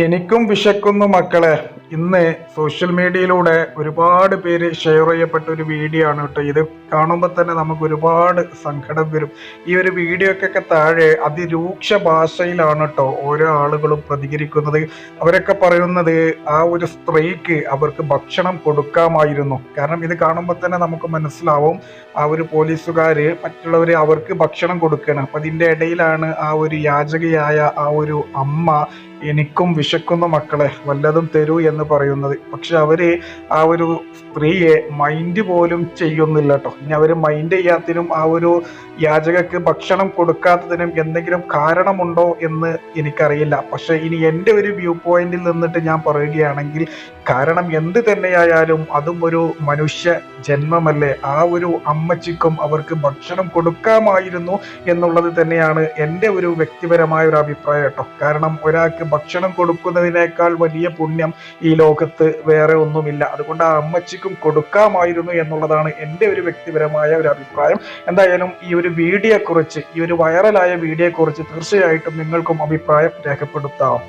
എനിക്കും വിശക്കുന്നു മക്കളെ. ഇന്ന് സോഷ്യൽ മീഡിയയിലൂടെ ഒരുപാട് പേര് ഷെയർ ചെയ്യപ്പെട്ട ഒരു വീഡിയോ ആണ് കേട്ടോ ഇത്. കാണുമ്പോൾ തന്നെ നമുക്ക് ഒരുപാട് സങ്കടം വരും. ഈ ഒരു വീഡിയോക്കൊക്കെ താഴെ അതിരൂക്ഷ ഭാഷയിലാണ് കേട്ടോ ഓരോ ആളുകളും പ്രതികരിക്കുന്നത്. അവരൊക്കെ പറയുന്നത് ആ ഒരു സ്ത്രീക്ക് അവർക്ക് ഭക്ഷണം കൊടുക്കാമായിരുന്നു. കാരണം ഇത് കാണുമ്പോൾ തന്നെ നമുക്ക് മനസ്സിലാവും ആ ഒരു പോലീസുകാർ മറ്റുള്ളവർ അവർക്ക് ഭക്ഷണം കൊടുക്കണം. അപ്പം ഇതിന്റെ ഇടയിലാണ് ആ ഒരു യാചകയായ ആ ഒരു അമ്മ എനിക്കും വിശക്കുന്ന മക്കളെ വല്ലതും തരൂ എന്ന് പറയുന്നത്. പക്ഷെ അവർ ആ ഒരു സ്ത്രീയെ മൈൻഡ് പോലും ചെയ്യുന്നില്ല കേട്ടോ ഇനി അവർ മൈൻഡ് ചെയ്യാത്തതിനും ആ ഒരു യാചകക്ക് ഭക്ഷണം കൊടുക്കാത്തതിനും എന്തെങ്കിലും കാരണമുണ്ടോ എന്ന് എനിക്കറിയില്ല. പക്ഷെ ഇനി എന്റെ ഒരു വ്യൂ പോയിന്റിൽ നിന്നിട്ട് ഞാൻ പറയുകയാണെങ്കിൽ കാരണം എന്ത് തന്നെയായാലും അതും ഒരു മനുഷ്യ ജന്മമല്ലേ? ആ ഒരു അമ്മച്ചിക്കും അവർക്ക് ഭക്ഷണം കൊടുക്കാമായിരുന്നു എന്നുള്ളത് തന്നെയാണ് എന്റെ ഒരു വ്യക്തിപരമായ ഒരു അഭിപ്രായം കേട്ടോ. കാരണം ഒരാൾക്ക് ഭക്ഷണം കൊടുക്കുന്നതിനേക്കാൾ വലിയ പുണ്യം ഈ ലോകത്ത് വേറെ ഒന്നുമില്ല. അതുകൊണ്ട് ആ അമ്മച്ചിക്കും കൊടുക്കാമായിരുന്നു എന്നുള്ളതാണ് എന്റെ ഒരു വ്യക്തിപരമായ ഒരു അഭിപ്രായം. എന്തായാലും ഈ ഒരു വീഡിയോയെക്കുറിച്ച് കുറിച്ച് ഈ ഒരു വൈറലായ വീഡിയോയെക്കുറിച്ച് കുറിച്ച് തീർച്ചയായിട്ടും നിങ്ങൾക്കും അഭിപ്രായം രേഖപ്പെടുത്താം.